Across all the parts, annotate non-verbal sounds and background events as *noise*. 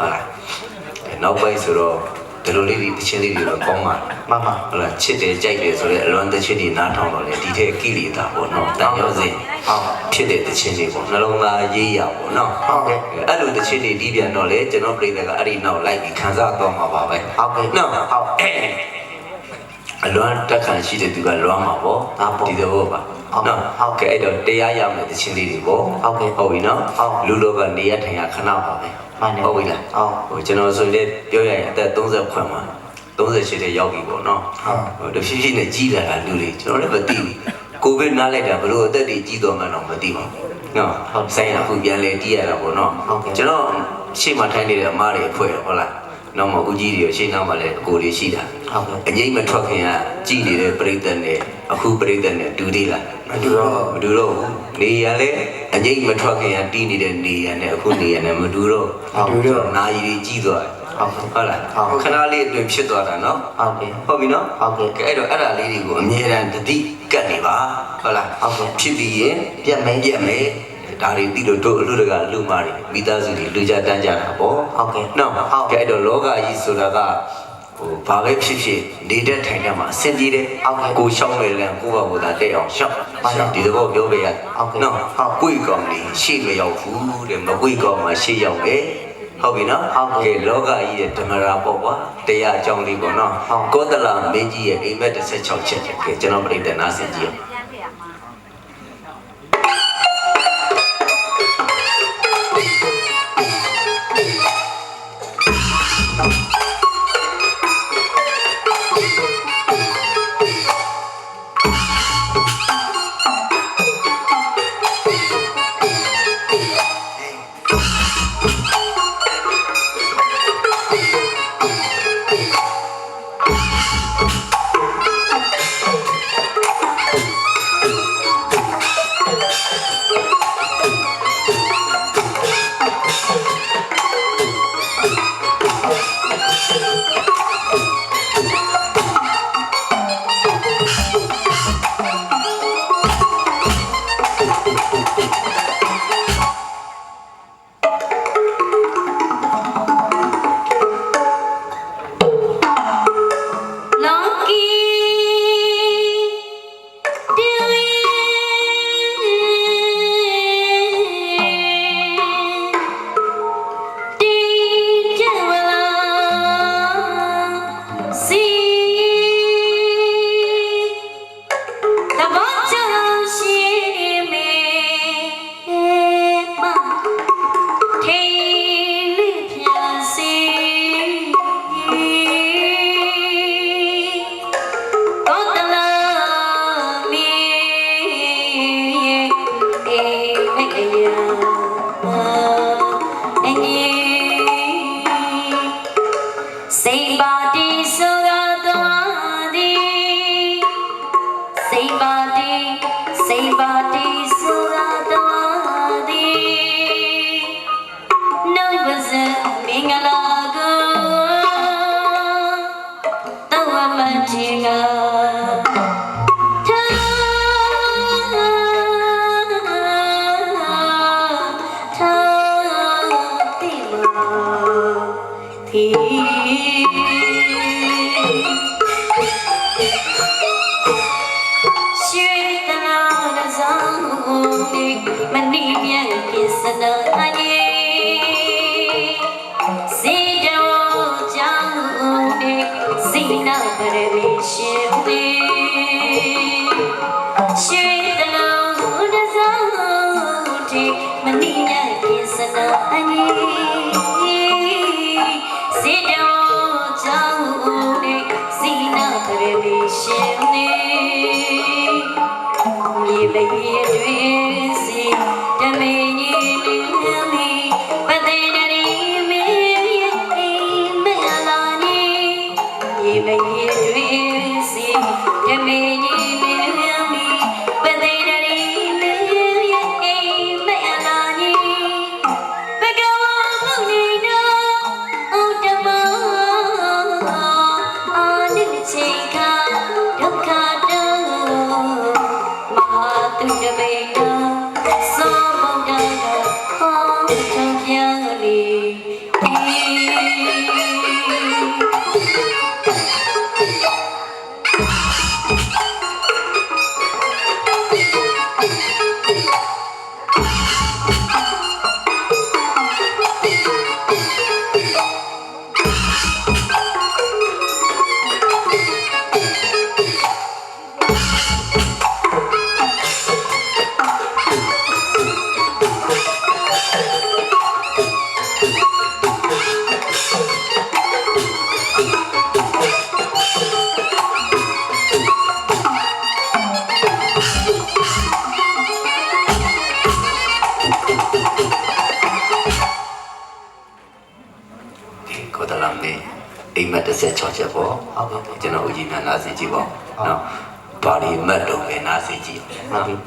ဟုတ်လားအဲနောက်ပိုင်းဆိုတော့ဒီလိုလေးဒီတချင်းလေးတွေတော့ကောင်းပါမှန်ပါဟုတ်လားချစ်တယ်ကြိုက်တယ်ဆိုတော့အလွန်တချင်းတွေနားထောင်တော့လေဒီထက်ကိလေသာပေါ့နော်တန်ရောစင်ဟုတ်ဖြစ်တဲ့တချင်းတွေပေါ့နှလုံးသားရေးရပေါ့နော်ဟုတ်ကဲ့အဲ့လိုတချင်းတွေတီးပြန်တော့လေကျွန်တော်ပြည်တွေကအဲ့ဒီနောက်လိုက်ပြီးခံစားတော့မှာပါပဲဟုတ်ကဲ့နော်ဟုတ်အဲအလွန်တက်ခံရှိတဲ့သူကလွမ်းမှာပေါ့ဒါပေါ့ဒီတော့ပါ ဟုတ်နော်ဟုတ်ကဲအဲ့တော့တရားရမယ်တချင်းလေးတွေပေါ့ဟုတ်ကဲ့ဟုတ်ပြီနော်ဟုတ်လူလောကနေရထိုင်ရခဏပါပဲမှန်တယ်ဟုတ်ပြီလားဟုတ်ဟိုကျွန်တော်ဆိုရင်ပြောရရင်အသက်30ခွင့်မှာ38တဲ့ရောက်ပြီပေါ့နော်ဟုတ်ဟိုတဖြည်းဖြည်းနဲ့ကြီးလာတာလူတွေကျွန်တော်လည်းမသိဘူးကိုဗစ်နားလိုက်တာဘလို့အသက်တွေကြီးတော်မှန်းတော့မသိပါဘူးနော်ဟုတ်ဆိုင်ရအခုပြန်လဲတီးရတာပေါ့နော်ဟုတ်ကဲ့ကျွန်တော်ရှေ့မှာထိုင်နေတဲ့အမားတွေအဖွဲ့ဟုတ်လား နောက်မှဦးကြီးတွေရှေ့နောက်မှာလည်းအကိုတွေရှိတာဟုတ်ကဲ့အငိမ့်မထွက်ခင်ကကြည်နေတဲ့ပြိတ္တနဲ့အခုပြိတ္တနဲ့တူသေးလားမတူတော့မတူတော့ဘူးနေရလဲအငိမ့်မထွက်ခင်ကတီးနေတဲ့နေရနဲ့အခုနေရနဲ့မတူတော့မတူတော့နာရီတွေကြီးသွားတယ်ဟုတ်ကဲ့ဟုတ်လားဟုတ်ခဏလေးအတွင်းဖြစ်သွားတာနော်ဟုတ်ကဲ့ဟုတ်ပြီနော်ဟုတ်ကဲ့ကဲအဲ့တော့အဲ့ဒါလေးတွေကိုအမြဲတမ်းတတိကတ်နေပါဟုတ်လားဟုတ်ကဲ့ဖြစ်ပြီးရင်ပြတ်မယ်ပြတ်မယ် ဒါတွေပြီးတော့တို့အလူတကလူမာတွေမိသားစုတွေလူကြတန်းကြတာပေါ့ဟုတ်ကဲ့နော်ဟုတ်ကဲအဲ့တော့လောကကြီးဆိုတာကဟိုဘာပဲဖြစ်ဖြစ်နေတဲ့ထိုင်တဲ့မှာအဆင်ပြေတယ်ဟုတ်ကဲ့ကိုရှောင်းမယ်လဲကိုယ့်ဘာကိုယ်သာတဲ့အောင်ရှောက်မှန်ပါဒီတော့ပြောပြရဟုတ်ကဲ့နော်ဟုတ်ကိုယ့်ကောင်လေးရှေ့မရောက်ဘူးတဲ့မကိုယ့်ကောင်မှရှေ့ရောက်တယ်ဟုတ်ပြီနော်ဟုတ်ကဲ့ကဲလောကကြီးရဲ့ဓမ္မရာပေါ့ကွာတရားအကြောင်းလေးပေါ့နော်ဟုတ်ကောသလမင်းကြီးရဲ့အိမ်မက်16ချက်ကဲကျွန်တော်ပြိတ္တနာစင်ကြည့်အောင် Oh! *laughs* စိတ်ပါ မဏိ Amen. ကြည့်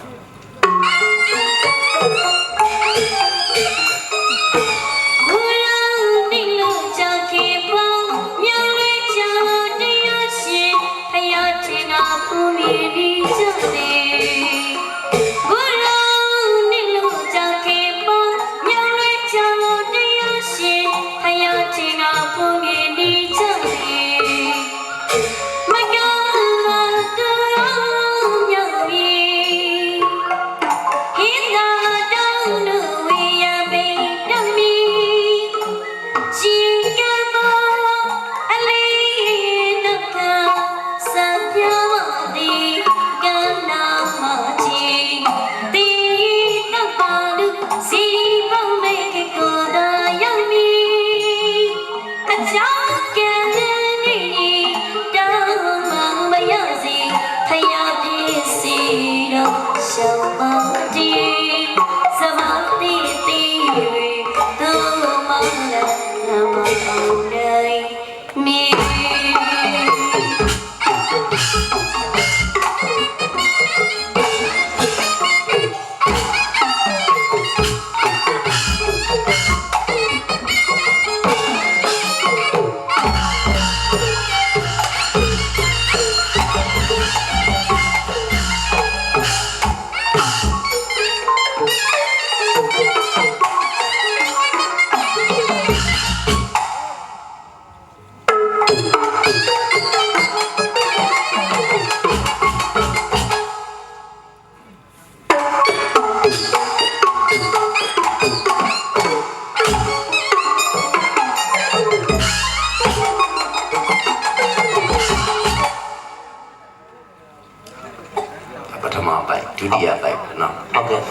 မပိုင်းဒုတိယပိုင်းပေါ့နော်ဟုတ်ကဲ့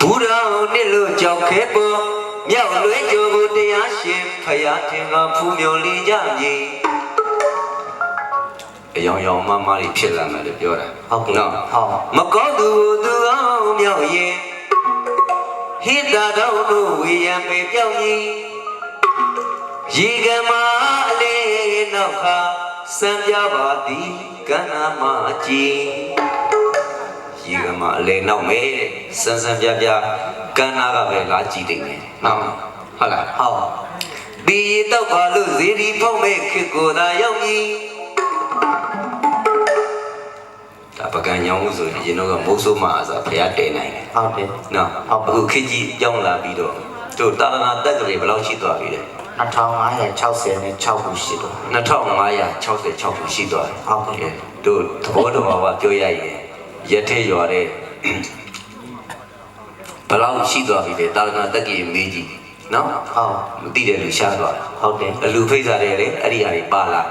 ဘူရောနှစ်လို့ကြောက်ခဲပေါ်မြောက်လွဲကြိုကိုတရားရှင်ဖယားထင်ကဖူးမြော်လီကြမြေအယောင်ယောင်မမလေးဖြစ်လာမယ်လို့ပြောတာဟုတ်ကဲ့နော်ဟုတ်မကောင်းသူသူအောင်မြောက်ရင်ဟိတာတော်တို့ဝေယံပေပြောင်းကြီးရေကမာအလေးနောက်ခါစံပြပါသည်ကန္နာမကြီး ရေကမအလဲနောက်မဲတဲ့စန်းစန်းပြပြကန်းနာကပဲလာကြည့်တယ်မယ်နော်ဟုတ်လားဟုတ်ဒီရေတော့ပါလို့ဇေဒီဖုံးမဲ့ခေတ်ကိုသာရောက်ပြီဒါပကံညောင်းမှုဆိုရင်ရင်တော့ကမိုးဆိုးမှအစားဖျားတဲနိုင်တယ်ဟုတ်တယ်နော်ဟုတ်ပါအခုခေတ်ကြီးကြောင်းလာပြီးတော့တို့တာရဏတက်ကလေးဘယ်လောက်ရှိသွားပြီလဲ2560နဲ့6ခုရှိတော့2566ခုရှိသွားတယ်ဟုတ်ကဲ့တို့သဘောတော်မှာပြောရရင် ရက်ထဲရွာတဲ့ဘယ်လောက်ရှိသွားပြီလဲတာရဏတက်ကကြီးမေးကြည့်နော်ဟုတ်မသိတဲ့လူရှားသွားတယ်ဟုတ်တယ်အလူဖိတ်စားတယ်လေအဲ့ဒီဟာတွေပါလာ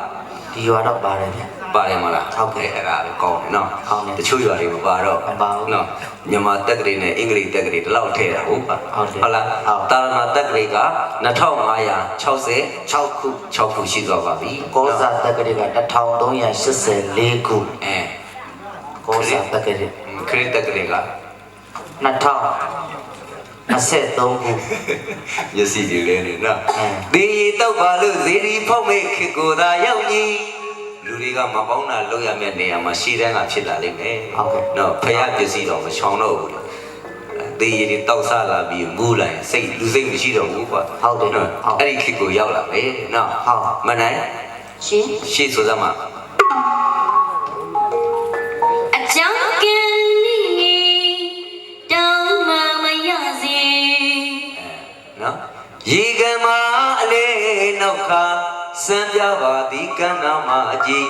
ဒီရွာတော့ပါတယ်ဗျပါတယ်မလားဟုတ်ကဲ့အဲ့ဒါလည်းကောင်းတယ်နော်ကောင်းတယ်တချို့ရွာတွေမပါတော့မပါဘူးနော်မြန်မာတက်ကလေးနဲ့အင်္ဂလိပ်တက်ကလေးဒီလောက်ထည့်တာဟုတ်ပါဟုတ်တယ်ဟုတ်လားဟုတ်တာရဏတက်ကလေးက2560 6ခု6ခုရှိသွားပါပြီကောဇာတက္ကရာ1384ခုအဲ ကောဇာတက္ကရာခရစ်တက်ကလေးက2023ခုမျက်စိတွေလဲနေနော်အင်းဒီရီတော့ပါလို့ဇေဒီဖောက်မဲ့ခေတ်ကိုသာရောက်ကြီးလူတွေကမပေါင်းတာလောက်ရမယ့်နေရာမှာရှေ့တန်းကဖြစ်လာလိမ့်မယ်ဟုတ်ကဲ့နော်ဖယားပစ္စည်းတော့မချောင်တော့ဘူးလေဒီရီတွေတောက်ဆလာပြီးမူးလိုက်စိတ်လူစိတ်မရှိတော့ဘူးကွာဟုတ်တယ်နော်ဟုတ်အဲ့ဒီခေတ်ကိုရောက်လာမယ်နော်ဟုတ်မနိုင်ရှင်ရှေ့ဆိုစမ်းမှာ မှမရစေနော်ရေကမာအလေနောက်ခါစံပြပါသည်ကံနာမအကြီး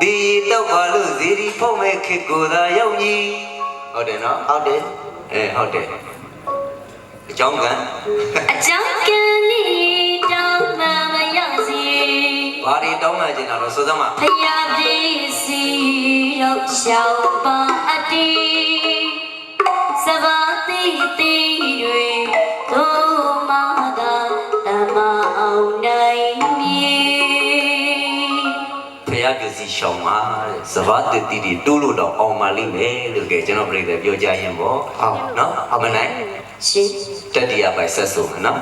ဒီတော့ပါလို့ဇီရီဖုံးမဲ့ခေတ်ကိုသာရောက်ကြီးဟုတ်တယ်နော်ဟုတ်တယ်အဲဟုတ်တယ်အကြောင်းကံအကြောင်းကလေးတောင်းမှမရစီဘာတွေတောင်းမှကျင်တာတော့ဆိုသမှာဖယားပြေးစီရောက်ရှောက်ပါအတီးစဘာတိတိတွေတို့ နိုင်မည်ဖះပစ္စည်းရှောင်းပါတဲ့စဘာတတိတီတိုးလို့တော့အောင်ပါလိမ့်မယ်လို့ကဲကျွန်တော်ပြိတ္တပြောကြရင်ပေါ့ဟုတ်နော်မနိုင်ရှင်တတိယပိုင်ဆက်ဆုံးမယ်နော်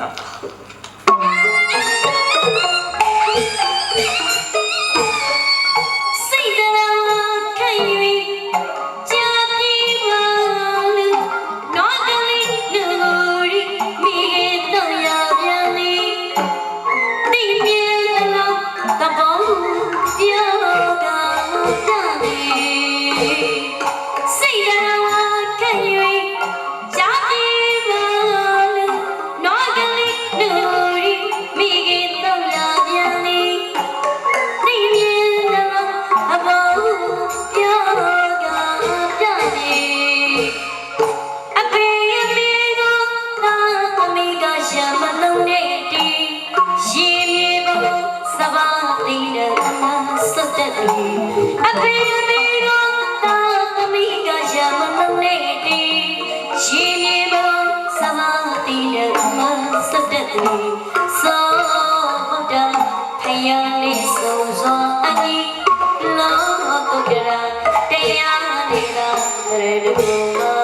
တဘော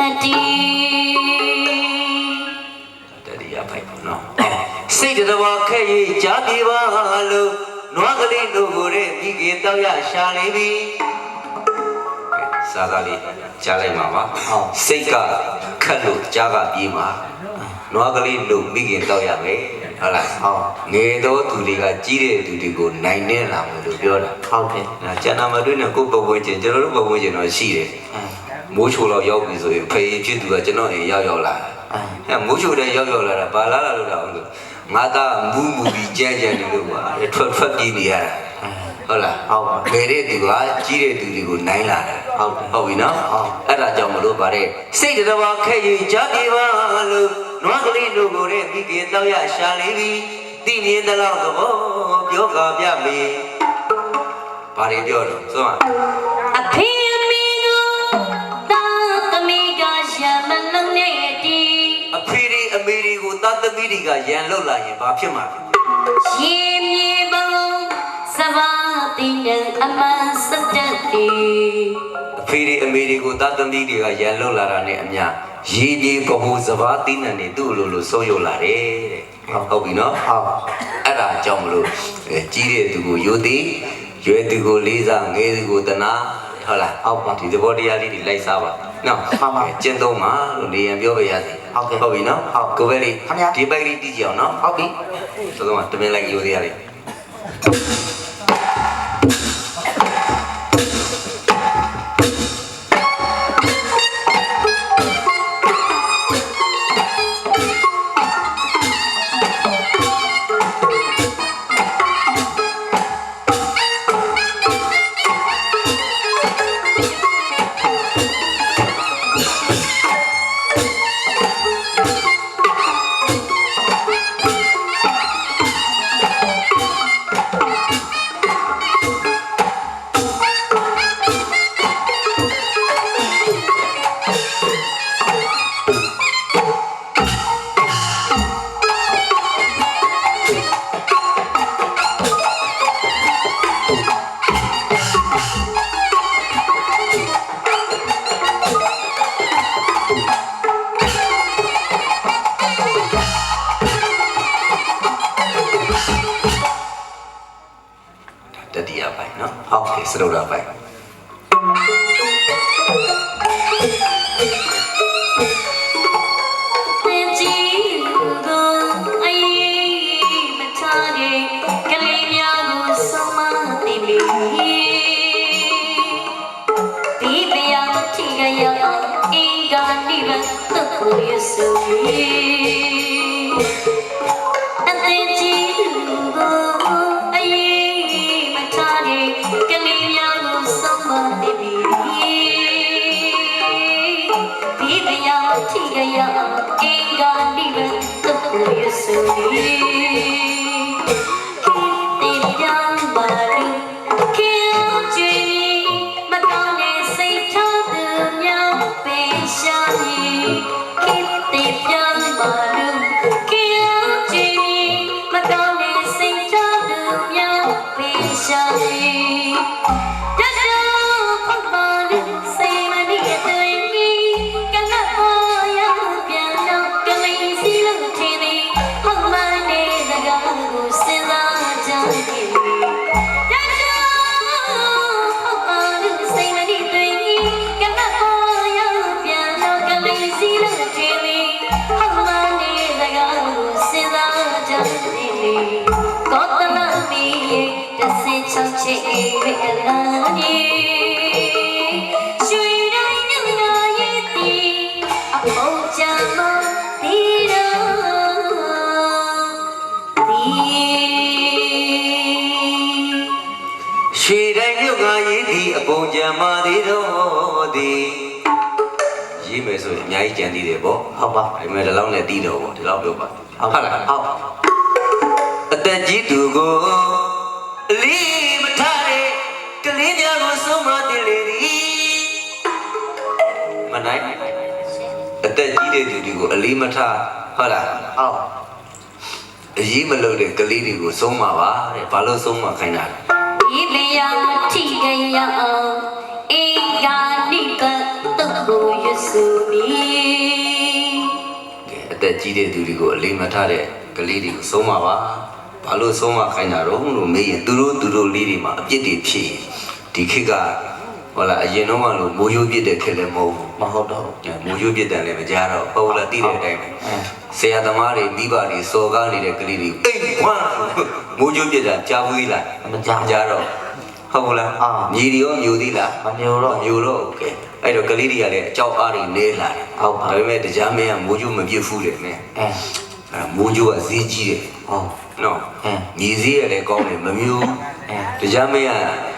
အတီတတိယပိုင်ပေါ့နော်စိတ်တော်ခက်ရေးကြားပြေပါလို့နွားကလေးတို့ကိုတဲ့မိခင်တောက်ရရှာနေပြီစာသားလေးကြားလိုက်ပါပါစိတ်ကခက်လို့ကြားကပြေးမှာနွားကလေးလို့မိခင်တောက်ရမယ် ဟုတ်လားဟုတ်ငယ်သောသူတွေကကြီးတဲ့သူတွေကိုနိုင်နေလာမယ်လို့ပြောတာဟုတ်တယ်။ဒါကျန်တာမတွေ့နဲ့ကိုယ်ပဝန်းကျင်ကျွန်တော်တို့ပဝန်းကျင်တော့ရှိတယ်အင်း။မိုးချိုတော့ရောက်ပြီဆိုရင်ဖေးဖြစ်သူကကျွန်တော်အိမ်ရောက်ရောက်လာတယ်အင်း။အဲမိုးချိုတဲ့ရောက်ရောက်လာတာဘာလာလာလို့တော့လို့ငါသားမူးမူပြီးကြမ်းကြမ်းနေလို့ပါ။ထွက်ထွက်ပြေးနေရတာအင်း။ဟုတ်လားဟုတ်ပါ။ငယ်တဲ့သူကကြီးတဲ့သူတွေကိုနိုင်လာတာဟုတ်တယ်။ဟုတ်ပြီနော်ဟုတ်။အဲ့ဒါကြောင့်မလို့ပါတဲ့စိတ်တော်ခက်ရင်ကြပြေပါလို့ နွားကလေးတို့ကိုတဲ့မိခင်တောက်ရရှာနေပြီ။သိမြင်တဲ့လောက်သဘောပြောကပြမေ။ဘာတွေပြောတော့ဆိုမှာအဖေအမေကိုသာသမီးကရှမလုံးနဲ့တီအဖေတွေအမေတွေကိုသားသမီးတွေကရန်လောက်လာရင်ဘာဖြစ်မှာလဲရှင်မြေဘုံစဘာတိတဲ့အမစတဲ့တီအဖေတွေအမေတွေကိုသားသမီးတွေကရန်လောက်လာတာနဲ့အမျှ ရေကြီးပဟုစဘာတိနံနေသူ့လိုလိုဆုံးယုတ်လာတယ်တဲ့ဟုတ်ပြီနော်ဟုတ်အဲ့ဒါကြောင့်မလို့အဲကြီးတဲ့သူကိုယိုသည်ရွယ်သူကိုလေးစားငယ်သူကိုတနာဟုတ်လားဟုတ်ပါဒီသဘောတရားလေးတွေလိုက်စားပါနော်မှန်ပါအဲကျင့်သုံးပါလို့နေရန်ပြောပြရစီဟုတ်ကဲ့ဟုတ်ပြီနော်ဟုတ်ကိုပဲလေးခင်ဗျာဒီပိုက်လေးတီးကြအောင်နော်ဟုတ်ပြီဆိုတော့တမင်လိုက်ယိုသေးရတ ဟုတ်ကဲ့စ ရအင်္ဂါနိဗ္ရွှေတိုင်းညနာရဲ့တီအပေါ်ချမ်းမဒီတော့ဒီရွှေတိုင်းမြုပ်ကရေးသည်အပုံကြံမာသေးတော့သည်ရေးမယ်ဆိုရင်အများကြီးကြံသေးတယ်ပေါ့ဟုတ်ပါဒါပေမဲ့ဒီလောက်နဲ့တီးတော့ပေါ့ဒီလောက်ပြောပါဟုတ်လားဟုတ်အသက်ကြီးသူကိုအလေးမထားတဲ့ ကလေးများကိုဆုံးမတင်လေသည်မနိုင်အသက်ကြီးတဲ့သူတွေကိုအလေးမထားဟုတ်လားဟုတ်အရေးမလုပ်တဲ့ကလေးတွေကိုဆုံးမပါတဲ့ဘာလို့ဆုံးမခိုင်းတာလဲဒီလျာထိကရအောင်အင်္ဂါနိဗ္ဗာန်တုတ်ကိုရစုမီကဲအသက်ကြီးတဲ့သူတွေကိုအလေးမထားတဲ့ကလေးတွေကိုဆုံးမပါဘာလို့ဆုံးမခိုင်းတာတော့လို့မေးရင်သူတို့သူတို့လေးတွေမှာအပြစ်တွေဖြစ်ရင် ဒီခေတ်ကဟောလာအရင်တော့ကလို့မိုးရိုးပြစ်တဲ့ခေတ်လည်းမဟုတ်ဘူး မဟုတ်တော့ မိုးရိုးပြစ်တယ်လည်းမကြားတော့ဟုတ်လားသိတဲ့အတိုင်းပဲ အဲ ဆရာသမားတွေမိဘတွေစော်ကားနေတဲ့ကလေးတွေအိမ်ဝမ်းမိုးရိုးပြစ်တာကြားဘူးသေးလား မကြား ကြားတော့ဟုတ်ဘူးလား အာ ညီတွေရောမျိုးသေးလား မမျိုးတော့ မျိုးတော့โอเคအဲ့တော့ကလေးတွေကလည်းအကြောက်အားတွေနေလာတယ် ဟုတ်ပါ ဒါပေမဲ့တရားမင်းကမိုးရိုးမပြစ်ဘူးတယ်နဲ့ အဲ အဲ့မိုးရိုးကဈေးကြီးတယ် ဟုတ် နော် အဲ ညီဈေးရလည်းကောင်းတယ်မမျိုး အဲ တရားမင်းက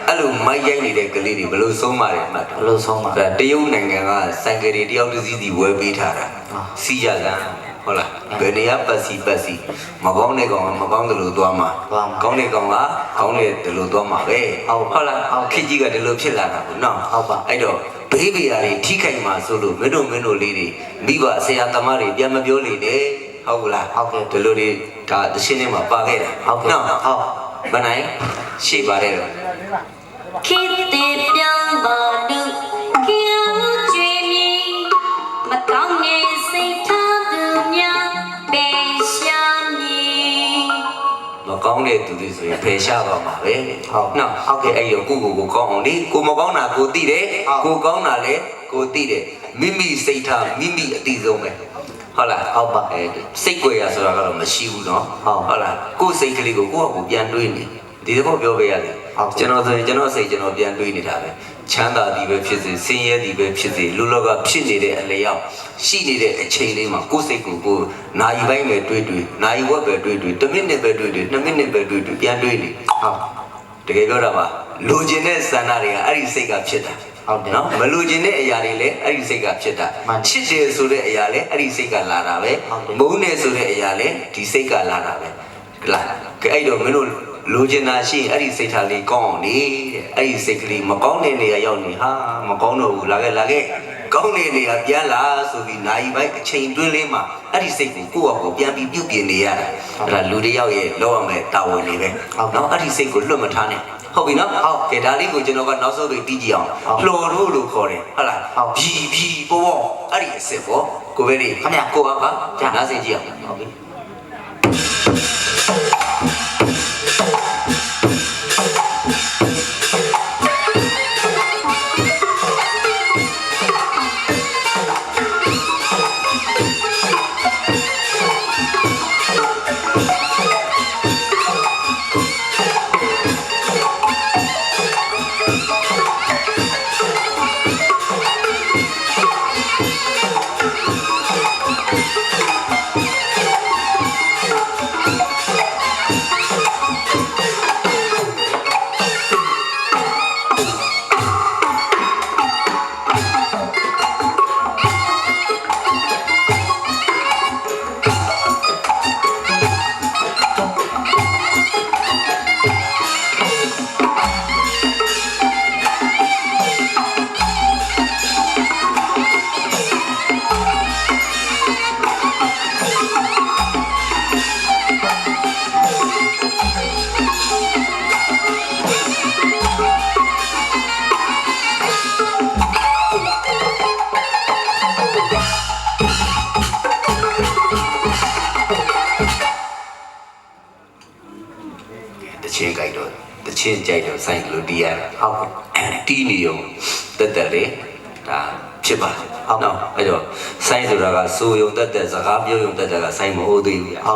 အဲ့လိုမိုက်ရိုက်နေတဲ့ကလေးတွေဘယ်လိုဆုံးမတယ်မှတ်ဘတော့ယ်လိုဆုံးပါဒါတရုတ်နိုင်ငံကစိုက်ကလေးတယောက်တစ်စီးစီဝယ်ပေးထားတာအာစီရကံဟုတ်လားဘယ်နေရာပတ်စီပတ်စီမကောင်းတဲ့ကောင်ကမကောင်းတယ်လို့သွားမှာသွားမှာကောင်းတဲ့ကောင်ကကောင်းတယ်လို့သွားမှာပဲဟုတ်ပါဟုတ်လားဟုတ်ခေတ်ကြီးကဒီလိုဖြစ်လာတာပေါ့နော်ဟုတ်ပါအဲ့တော့ဘေးဘေရာတွေထိခိုက်မှာဆိုလို့မင်းတို့မင်းတို့လေးတွေမိဘဆရာသမားတွေပြန်မပြောလေနဲ့ဟုတ်ကလားဟုတ်ကဲ့ဒီလိုတွေဒါတရှင်းထဲမှာပါခဲ့တာဟုတ်ကဲ့နော်ဟုတ် မနိုင်ရှေ့ပါတယ်တော့ခေတ္တပြောင်းပါလူခင်ကြွေမီမကောင်းတဲ့စိတ်ထားသူများပေးရှာမည်မကောင်းတဲ့သူတွေဆိုရင်ဖယ်ရှားသွားမှာပဲဟုတ်နော်ဟုတ်ကဲ့အဲ့ရောကိုကိုကိုကောင်းအောင်လေကိုမကောင်းတာကိုသိတယ်ဟုတ်ကိုကောင်းတာလည်းကိုသိတယ်မိမိစိတ်ထားမိမိအတိဆုံးပဲ ဟုတ်လား ဟုတ်ပါ အဲစိတ်ကြွယ်ရဆိုတာကတော့မရှိဘူးเนาะ ဟုတ် ဟုတ်လားကိုယ်စိတ်ကလေးကိုကိုယ့်အကူပြန်တွေးနေဒီတော့ပြောပေးရတယ် ဟုတ်ကဲ့ ကျွန်တော်ဆိုရင်ကျွန်တော်စိတ်ကျွန်တော်ပြန်တွေးနေတာပဲချမ်းသာသည်ပဲဖြစ်စေဆင်းရဲသည်ပဲဖြစ်စေလူလောကဖြစ်နေတဲ့အလျောက်ရှိနေတဲ့အချိန်လေးမှာကိုယ်စိတ်ကိုကိုယ်နာယီပိုင်းပဲတွေးတွေးနာယီဝက်ပဲတွေးတွေးတစ်မိနစ်ပဲတွေးတွေးနှစ်မိနစ်ပဲတွေးတွေးပြန်တွေးနေ ဟုတ် တကယ်ပြောတာပါလိုချင်တဲ့ဆန္ဒတွေကအဲ့ဒီစိတ်ကဖြစ်တာ ဟုတ်တယ်နော်မလိုချင်တဲ့အရာတွေလည်းအဲ့ဒီစိတ်ကဖြစ်တာမှန်တယ်ချစ်တယ်ဆိုတဲ့အရာလည်းအဲ့ဒီစိတ်ကလာတာပဲဟုတ်တယ်မုန်းတယ်ဆိုတဲ့အရာလည်းဒီစိတ်ကလာတာပဲကလားကဲအဲ့တော့မင်းတို့လိုချင်တာရှိရင်အဲ့ဒီစိတ်ထားလေးကောင်းအောင်လေတဲ့အဲ့ဒီစိတ်ကလေးမကောင်းတဲ့နေရာရောက်နေဟာမကောင်းတော့ဘူးလာခဲ့လာခဲ့ကောင်းတဲ့နေရာပြန်လာဆိုပြီးနာယီပိုင်းအချိန်တွင်းလေးမှာအဲ့ဒီစိတ်ကိုကိုယ့်အကိုပြန်ပြီးပြုတ်ပြင်နေရတာအဲ့ဒါလူတစ်ယောက်ရဲ့လောက်ရမယ်တာဝန်တွေပဲဟုတ်နော်အဲ့ဒီစိတ်ကိုလွတ်မထားနဲ့ ဟုတ်ပြီနော်ဟုတ်ကဲဒါလေးကိုကျွန်တော်ကနောက်ဆုံးပြီးတီးကြည့်အောင်ဟုတ်လှော်တို့လို့ခေါ်တယ်ဟုတ်လားဟုတ်ဖြီဖြီပေါ်ပေါ်အဲ့ဒီအစ်စ်ပေါ့ကိုပဲလေးခင်ဗျကိုကပါကြာနားစင်ကြည့်အောင်ဟုတ်ပြီ ဟုတ်ကဲ့တီးနေုံတက်တက်လေဒါဖြစ်ပါတယ်ဟုတ်နော်အဲ့တော့ဆိုင်ဆိုတာကစိုးယုံတက်တက်စကားပြောယုံတက်တက်ကဆိုင်မဟုတ်သေးဘူးဗျာ